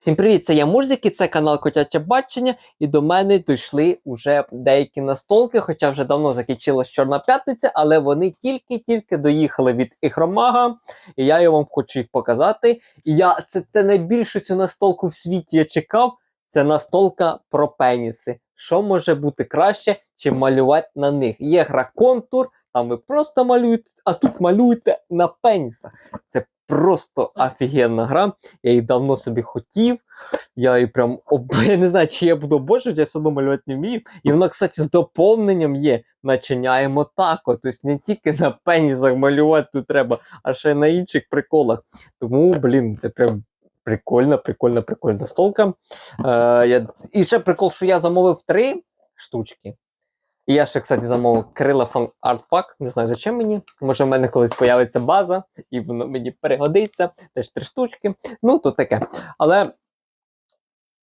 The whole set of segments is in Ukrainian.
Всім привіт, це я Мурзик і це канал Котяче Бачення, і до мене дійшли вже деякі настолки, хоча вже давно закінчилась Чорна п'ятниця, але вони тільки-тільки доїхали від Ігромага, і я вам хочу їх показати. І я це, це найбільшу цю настолку в світі я чекав. Це настолка про пеніси. Що може бути краще, чим малювати на них? Є гра контур, там ви просто малюєте, а тут малюєте на пенісах. Це просто офігенна гра. Я її давно собі хотів. Я її прям об... я не знаю, чи я буду обожнювати, я все одно малювати не вмію. І вона, кстати, з доповненням є. Начиняємо тако. Тобто не тільки на пенісах малювати тут треба, а ще й на інших приколах. Тому, блін, це прям. Прикольна, прикольна, прикольна столка. Е, я... І ще прикол, що я замовив три штучки. І я ще, кстати, замовив Крила Фан Pack. Не знаю, зачем мені. Може, в мене колись появиться база, і воно мені перегодиться. Теж три штучки. Ну, то таке. Але.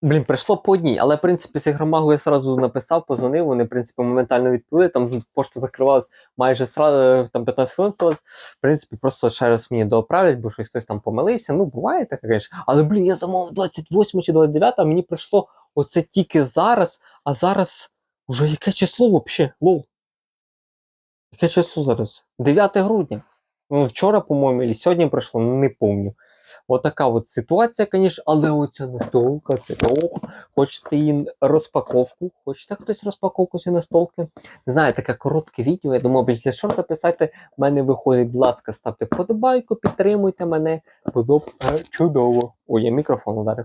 Блін, прийшло по одній, але в принципі з ігромагу я сразу написав, позвонив, вони, в принципі, моментально відповіли. Там пошта закривалась майже сразу, там 15 хвилин сталося. В принципі, просто ще раз мені дооправлять, бо щось хтось там помилився. Ну, буває таке, звісно. Але, блін, я замовив 28 чи 29, а мені прийшло оце тільки зараз, а зараз уже яке число взагалі? Лол. Яке число зараз? 9 грудня. Ну, вчора, по-моєму, і сьогодні пройшло, ну, не пам'ятаю. Отака от ситуація, звісно, але оця настолка, це топ. Хочете її розпаковку? Хочете хтось розпаковку цієї настолки? Не знаю, таке коротке відео. Я думаю, більш для шорт записати. В мене виходить, будь ласка, ставте вподобайку, підтримуйте мене. Подоб... Е, Чудово. Ой, я мікрофон ударив.